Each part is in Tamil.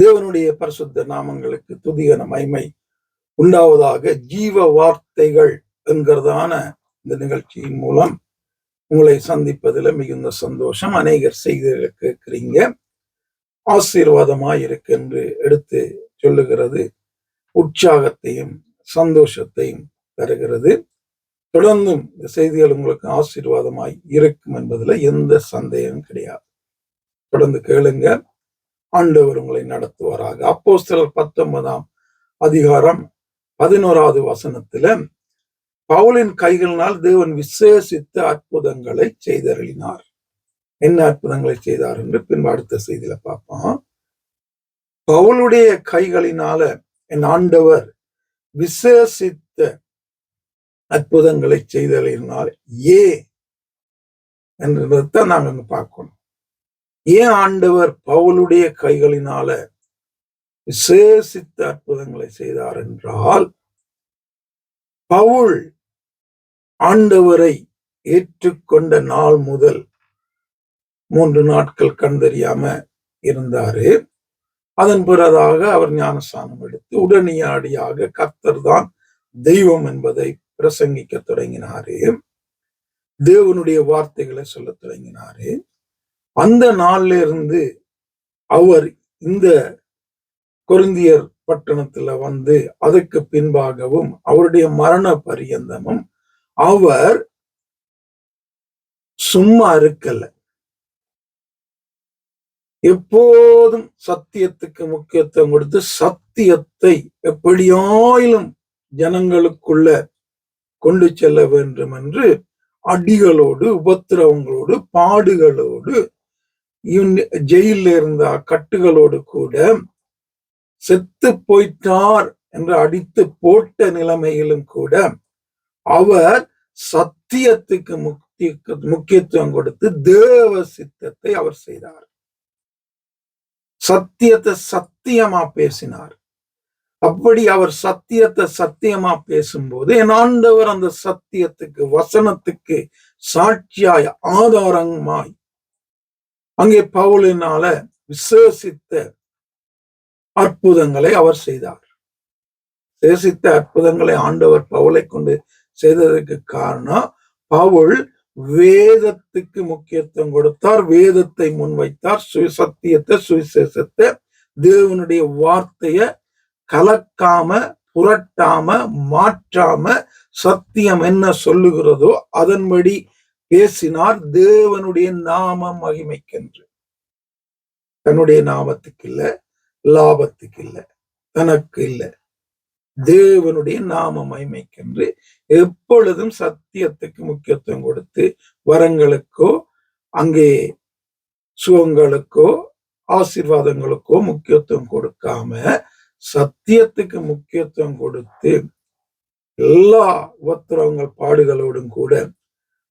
தேவனுடைய பரிசுத்த நாமங்களுக்கு துதிகன மைமை உண்டாவதாக ஜீவ வார்த்தைகள் என்கிறதான இந்த நிகழ்ச்சியின் மூலம் உங்களை சந்திப்பதில் மிகுந்த சந்தோஷம். அநேகர் செய்திகளை கேட்கிறீங்க. ஆசீர்வாதமாய் இருக்கு என்று எடுத்து சொல்லுகிறது. உற்சாகத்தையும் சந்தோஷத்தையும் தருகிறது. தொடர்ந்தும் இந்த செய்திகள் உங்களுக்கு ஆசீர்வாதமாய் இருக்கும் என்பதுல எந்த சந்தேகம் கிடையாது. தொடர்ந்து கேளுங்க. ஆண்டவர் உங்களை நடத்துவாராக. அப்போ சிலர் பத்தொன்பதாம் அதிகாரம் பதினோராவது வசனத்துல பவுலின் கைகளினால் தேவன் விசேஷித்த அற்புதங்களை செய்தருளினார். என்ன அற்புதங்களை செய்தார் என்று பின்பு அடுத்த செய்தியில பார்ப்போம். பவுலுடைய கைகளினால என் ஆண்டவர் விசேஷித்த அற்புதங்களை செய்தலினால் ஏ? என்றதான் நாங்க அங்க பார்க்கணும். ஏன் ஆண்டவர் பவுலுடைய கைகளினால விசேஷித்த அற்புதங்களை செய்தார் என்றால் பவுல் ஆண்டவரை ஏற்றுக்கொண்ட நாள் முதல் மூன்று நாட்கள் கண்டறியாம இருந்தாரு. அதன் பிறதாக அவர் ஞானஸ்தானம் எடுத்து உடனடியாக கர்த்தர் தான் தெய்வம் என்பதை பிரசங்கிக்க தொடங்கினாரு. தேவனுடைய வார்த்தைகளை சொல்ல தொடங்கினாரு. அந்த நாள்ல இருந்து அவர் இந்த கொருந்தியர் பட்டணத்துல வந்து அதுக்கு பின்பாகவும் அவருடைய மரண பரியந்தமும் அவர் சும்மா இருக்கல. எப்போதும் சத்தியத்துக்கு முக்கியத்துவம் கொடுத்து சத்தியத்தை எப்படியாயிலும் ஜனங்களுக்குள்ள கொண்டு செல்ல வேண்டும் என்று அடிகளோடு உபத்திரவங்களோடு பாடுகளோடு ஜெயில இருந்த கட்டுகளோடு கூட செத்து போயிட்டார் என்று அடித்து போட்ட நிலைமையிலும் கூட அவர் சத்தியத்துக்கு முக்தி முக்கியத்துவம் கொடுத்து தேவ சித்தத்தை அவர் செய்தார். சத்தியத்தை சத்தியமா பேசினார். அப்படி அவர் சத்தியத்தை சத்தியமா பேசும்போது என் ஆண்டவர் அந்த சத்தியத்துக்கு வசனத்துக்கு சாட்சியாய் ஆதாரமாய் அங்கே பவுலினால விசேஷித்த அற்புதங்களை அவர் செய்தார். சேசித்த அற்புதங்களை ஆண்டவர் பவுலை கொண்டு செய்ததற்கு காரணம் பவுல் வேதத்துக்கு முக்கியத்துவம் கொடுத்தார் வேதத்தை முன்வைத்தார் சுயசத்தியத்தை சுவிசேஷத்தை தேவனுடைய வார்த்தைய கலக்காம புரட்டாம மாற்றாம சத்தியம் என்ன சொல்லுகிறதோ அதன்படி பேசினார் தேவனுடைய நாம மகிமைக்கென்று. தன்னுடைய நாமத்துக்கு இல்ல லாபத்துக்கு இல்ல தனக்கு இல்ல தேவனுடைய நாம மகிமைக்கென்று எப்பொழுதும் சத்தியத்துக்கு முக்கியத்துவம் கொடுத்து வரங்களுக்கோ அங்கே சுகங்களுக்கோ ஆசீர்வாதங்களுக்கோ முக்கியத்துவம் கொடுக்காம சத்தியத்துக்கு முக்கியத்துவம் கொடுத்து எல்லா உபத்திரவங்கள் பாடுகளோடும் கூட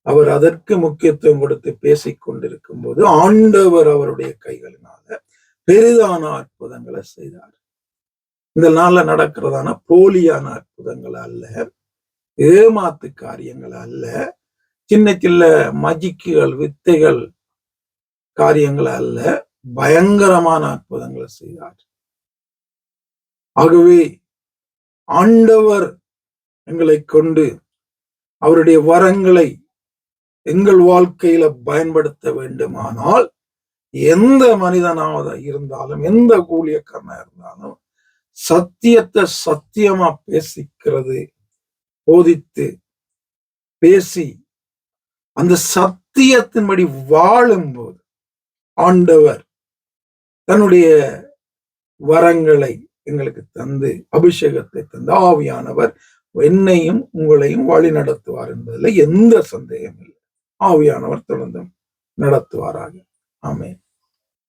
அவர் அதற்கு முக்கியத்துவம் கொடுத்து பேசிக் கொண்டிருக்கும் போது ஆண்டவர் அவருடைய கைகளினால பெரிதான அற்புதங்களை செய்தார். இந்த நாள்ல நடக்கிறதான போலியான அற்புதங்கள் அல்ல ஏமாத்து காரியங்கள் அல்ல சின்ன சின்ன மஜிக்குகள் வித்தைகள் காரியங்கள் அல்ல பயங்கரமான அற்புதங்களை செய்தார். ஆகவே ஆண்டவர் எங்களை கொண்டு அவருடைய வரங்களை எங்கள் வாழ்க்கையில பயன்படுத்த வேண்டுமானால் எந்த மனிதனாவது இருந்தாலும் எந்த கூலியக்காரனா இருந்தாலும் சத்தியத்தை சத்தியமா பேசிக்கிறது போதித்து பேசி அந்த சத்தியத்தின்படி வாழும்போது ஆண்டவர் தன்னுடைய வரங்களை எங்களுக்கு தந்து அபிஷேகத்தை தந்து ஆவியானவர் என்னையும் உங்களையும் வழி நடத்துவார் என்பதில் எந்த சந்தேகம் இல்லை. ஆவியானவர் தொடர்ந்து நடத்துவாராக. ஆமேன்.